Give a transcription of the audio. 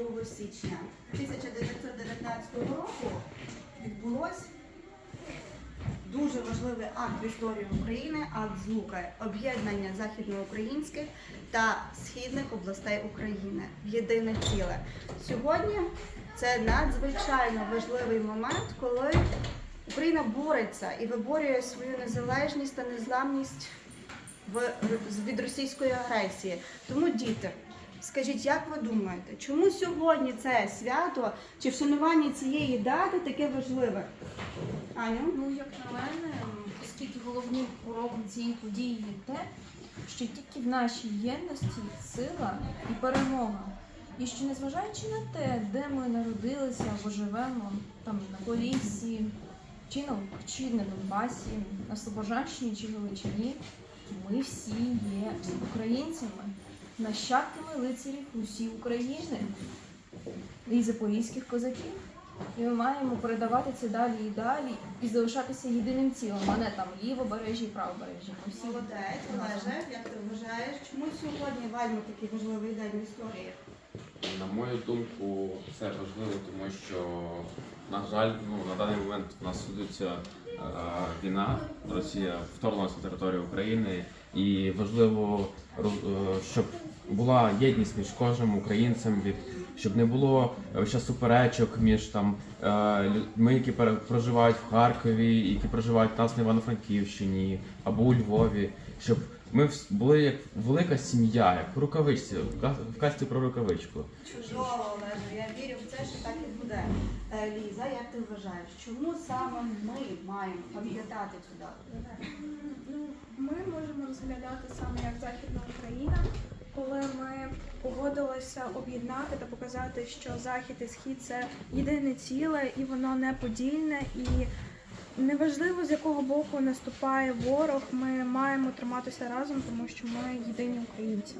2 січня 1919 року відбулось дуже важливий акт в історії України, акт Злука, об'єднання західноукраїнських та східних областей України в єдине ціле. Сьогодні це надзвичайно важливий момент, коли Україна бореться і виборює свою незалежність та незламність від російської агресії. Тому діти, скажіть, як ви думаєте, чому сьогодні це свято чи вшанування цієї дати таке важливе? Аню? Ну, як на мене, оскільки головним уроком цієї події є те, що тільки в нашій єдності сила і перемога. І що незважаючи на те, де ми народилися або живемо, там на Поліссі, чи на чи на Донбасі, на Слобожанщині чи Галичині, ми всі є українцями, нащадками лицарів усі України і запорізьких козаків. І ми маємо передавати це далі і далі і залишатися єдиним цілим, а не там лівобережжя і правобережжя. Молодець, Олеже, як ти вважаєш, чому сьогодні вальмо такий важливий день в історії? На мою думку, це важливо, тому що, на жаль, ну, на даний момент у нас ведеться е, війна. Росія вторглася на територію України, і важливо, е, щоб була єдність між кожним українцем, від щоб не було е, ще суперечок між там е, людьми, які проживають в Харкові, які проживають у нас на Івано-Франківщині або у Львові, щоб ми були як велика сім'я, як в рукавичці, в ка- в казці про рукавичку. Чудово, Олеже, я вірю в це, що так і буде. Е, Ліза, як ти вважаєш, чому саме ми маємо пам'ятати цю дату? Ну, ми можемо розглядати саме як ми погодилися об'єднати та показати, що Захід і Схід це єдине ціле і воно не подільне. І неважливо з якого боку наступає ворог, ми маємо триматися разом, тому що ми єдині українці.